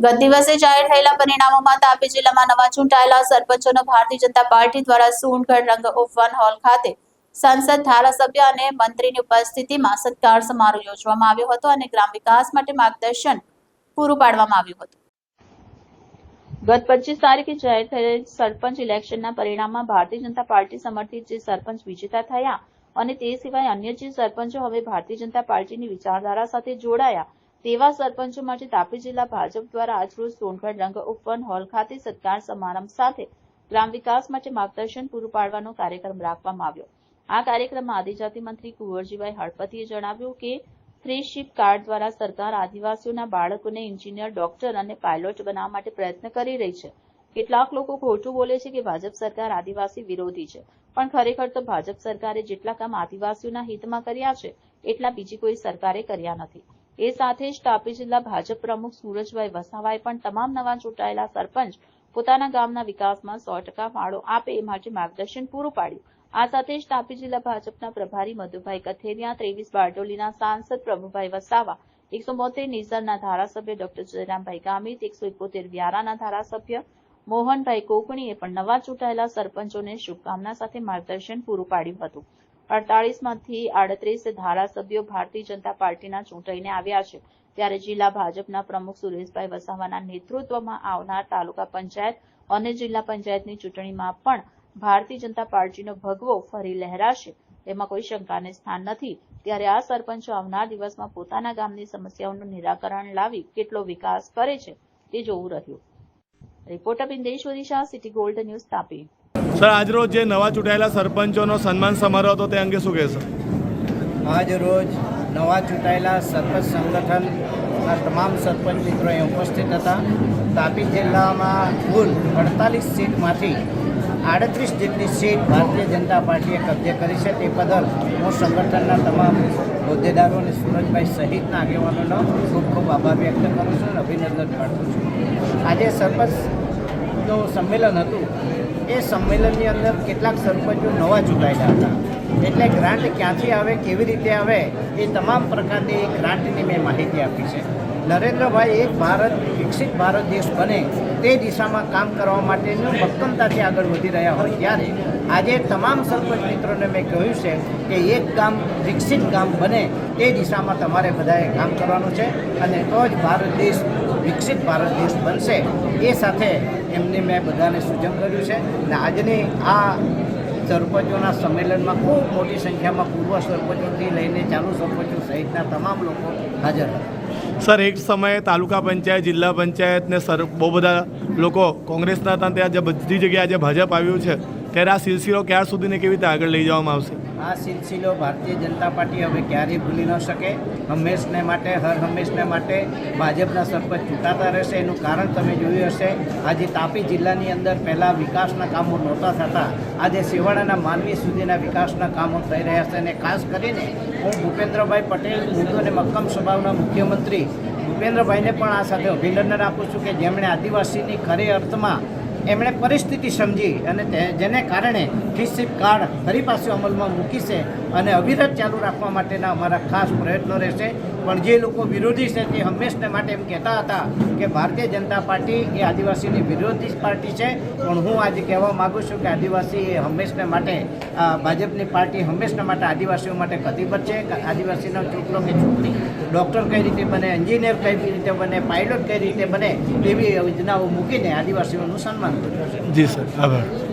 ગત દિવસે જાહેર થયેલા પરિણામોમાં તાપી જિલ્લામાં નવા ચૂંટાયેલા સરપંચોનો ભારતીય જનતા પાર્ટી દ્વારા સોનગઢ રંગ ઉપવન હોલ ખાતે સાંસદ ધારાસભ્ય અને મંત્રીની ઉપસ્થિતિમાં સત્કાર સમારોહ યોજવામાં આવ્યો હતો અને ગ્રામ વિકાસ માટે માર્ગદર્શન પૂરું પાડવામાં આવ્યું હતું. ગત પચીસ તારીખે જાહેર થયેલ સરપંચ ઇલેક્શનના પરિણામમાં ભારતીય જનતા પાર્ટી સમર્થિત જે સરપંચ વિજેતા થયા અને તે સિવાય અન્ય જે સરપંચો હવે ભારતીય જનતા પાર્ટીની વિચારધારા સાથે જોડાયા તેવા સરપંચો માટે તાપી જિલ્લા ભાજપ દ્વારા આજરોજ સોનગઢ રંગ ઉપવન હોલ ખાતે સત્કાર સમારંભ સાથે ગ્રામ વિકાસ માટે માર્ગદર્શન પૂરું પાડવાનો કાર્યક્રમ રાખવામાં આવ્યો. આ કાર્યક્રમમાં આદિજાતિ મંત્રી કુંવરજીભાઈ હળપતિએ જણાવ્યું કે, ફ્રીશીપ કાર્ડ દ્વારા સરકાર આદિવાસીઓના બાળકોને એન્જિનિયર, ડોક્ટર અને પાયલોટ બનાવવા માટે પ્રયત્ન કરી રહી છે. કેટલાક લોકો ખોટું બોલે છે કે ભાજપ સરકાર આદિવાસી વિરોધી છે, પણ ખરેખર તો ભાજપ સરકારે જેટલા કામ આદિવાસીઓના હિતમાં કર્યા છે, એટલા બીજી કોઈ સરકારે કર્યા નથી. એ સાથે જ તાપી જિલ્લા ભાજપ પ્રમુખ સુરજભાઈ વસાવાએ પણ તમામ નવા ચૂંટાયેલા સરપંચ પોતાના ગામના વિકાસમાં સો ટકા ફાળો આપે એ માટે માર્ગદર્શન પૂરું પાડ્યું. આ સાથે જ તાપી જિલ્લા ભાજપના પ્રભારી મધુભાઈ કથેરિયા, ત્રેવીસ બારડોલીના સાંસદ પ્રભુભાઈ વસાવા, એકસો બોતેર નિઝરના ધારાસભ્ય ડોક્ટર જયરામભાઈ ગામિત, એકસો એકોતેર વ્યારાના ધારાસભ્ય મોહનભાઈ કોકણીએ પણ નવા ચૂંટાયેલા સરપંચોને શુભકામના સાથે માર્ગદર્શન પૂરું પાડ્યું હતું. અડતાલીસમાંથી આડત્રીસ ધારાસભ્યો ભારતીય જનતા પાર્ટીના ચૂંટાઈને આવ્યા છે. ત્યારે જિલ્લા ભાજપના પ્રમુખ સુરેશભાઈ વસાવાના નેતૃત્વમાં આવનાર તાલુકા પંચાયત અને જિલ્લા પંચાયતની ચૂંટણીમાં પણ ભારતીય જનતા પાર્ટીનો ભગવો ફરી લહેરાશે. તેમાં કોઈ શંકાને સ્થાન નથી. ત્યારે આ સરપંચો આવનાર દિવસમાં પોતાના ગામની સમસ્યાઓનું નિરાકરણ લાવી કેટલો વિકાસ કરે છે તે જોવું રહ્યું. Reporter Bindeshwari Shah, city gold news Tapi. Sir આજરોજ જે નવા ચૂંટાયેલા સરપંચોનો સન્માન સમારોહ હતો, તે અંગે શું કહેશો? આજ રોજ નવા ચૂંટાયેલા સરપંચ સંગઠનના તમામ સરપંચ મિત્રો અહીં ઉપસ્થિત હતા. તાપી જિલ્લામાં કુલ અડતાલીસ સીટમાંથી આડત્રીસ જેટલી સીટ ભારતીય જનતા પાર્ટીએ કબજે કરી છે. તે બદલ હું સંગઠનના તમામ હોદ્દેદારો અને સુરજભાઈ સહિતના આગેવાનોનો ખૂબ ખૂબ આભાર વ્યક્ત કરું છું અને અભિનંદન પાઠવું છું. આજે સરપંચનું સંમેલન હતું. એ સંમેલનની અંદર કેટલાક સરપંચો નવા ચૂંટાયેલા હતા. એટલે ગ્રાન્ટ ક્યાંથી આવે, કેવી રીતે આવે, એ તમામ પ્રકારની ગ્રાન્ટની મેં માહિતી આપી છે. નરેન્દ્રભાઈ એક ભારત, વિકસિત ભારત દેશ બને તે દિશામાં કામ કરવા માટેનું મક્કમતાથી આગળ વધી રહ્યા હોય ત્યારે આજે તમામ સરપંચ મિત્રોને મેં કહ્યું છે કે એક ગામ, વિકસિત ગામ બને તે દિશામાં તમારે બધાએ કામ કરવાનું છે અને તો જ ભારત દેશ વિકસિત ભારત દેશ બનશે એ સાથે એમને મેં બધાને સૂચન કર્યું છે. અને આજની આ સરપંચોના સંમેલનમાં ખૂબ મોટી સંખ્યામાં પૂર્વ સરપંચોથી લઈને ચાલુ સરપંચો સહિતના તમામ લોકો હાજર હતા. સર, એક સમયે તાલુકા પંચાયત, જિલ્લા પંચાયત ને સર, બહુ બધા લોકો કોંગ્રેસના ત્યાં જે બધી જગ્યાએ આજે ભાજપ આવ્યું છે. ત્યારે આ સિલસિલો ક્યાર સુધીને કેવી રીતે આગળ લઈ જવામાં આવશે? આ સિલસિલો ભારતીય જનતા પાર્ટી હવે ક્યારેય ભૂલી ન શકે. હંમેશને માટે, હર હંમેશને માટે ભાજપના સરપંચ ચૂંટાતા રહેશે. એનું કારણ તમે જોયું હશે. આજે તાપી જિલ્લાની અંદર પહેલાં વિકાસના કામો નહોતા થતા. આજે સેવાડાના માનવી સુધીના વિકાસના કામો થઈ રહ્યા છે. અને ખાસ કરીને હું ભૂપેન્દ્રભાઈ પટેલ, હિન્દુ અને મક્કમ સ્વભાવના મુખ્યમંત્રી. ભૂપેન્દ્રભાઈને પણ આ સાથે અભિનંદન આપું છું કે જેમણે આદિવાસીની ખરે અર્થમાં એમણે પરિસ્થિતિ સમજી અને જેને કારણે ફિશિપ કાર્ડ ફરી પાછું અમલમાં મૂકી છે અને અવિરત ચાલુ રાખવા માટેના અમારા ખાસ પ્રયત્નો રહેશે. પણ જે લોકો વિરોધી છે તે હંમેશને માટે એમ કહેતા હતા કે ભારતીય જનતા પાર્ટી એ આદિવાસીની વિરોધી પાર્ટી છે. પણ હું આજે કહેવા માગું છું કે આદિવાસી એ હંમેશને માટે ભાજપની પાર્ટી હંમેશને માટે આદિવાસીઓ માટે કતિબદ્ધ છે. આદિવાસીનો છોકરો કે છોકરી ડૉક્ટર કઈ રીતે બને, એન્જિનિયર કઈ રીતે બને, પાયલોટ કઈ રીતે બને એવી યોજનાઓ મૂકીને આદિવાસીઓનું સન્માન કર્યું છે. જી સર, આભાર.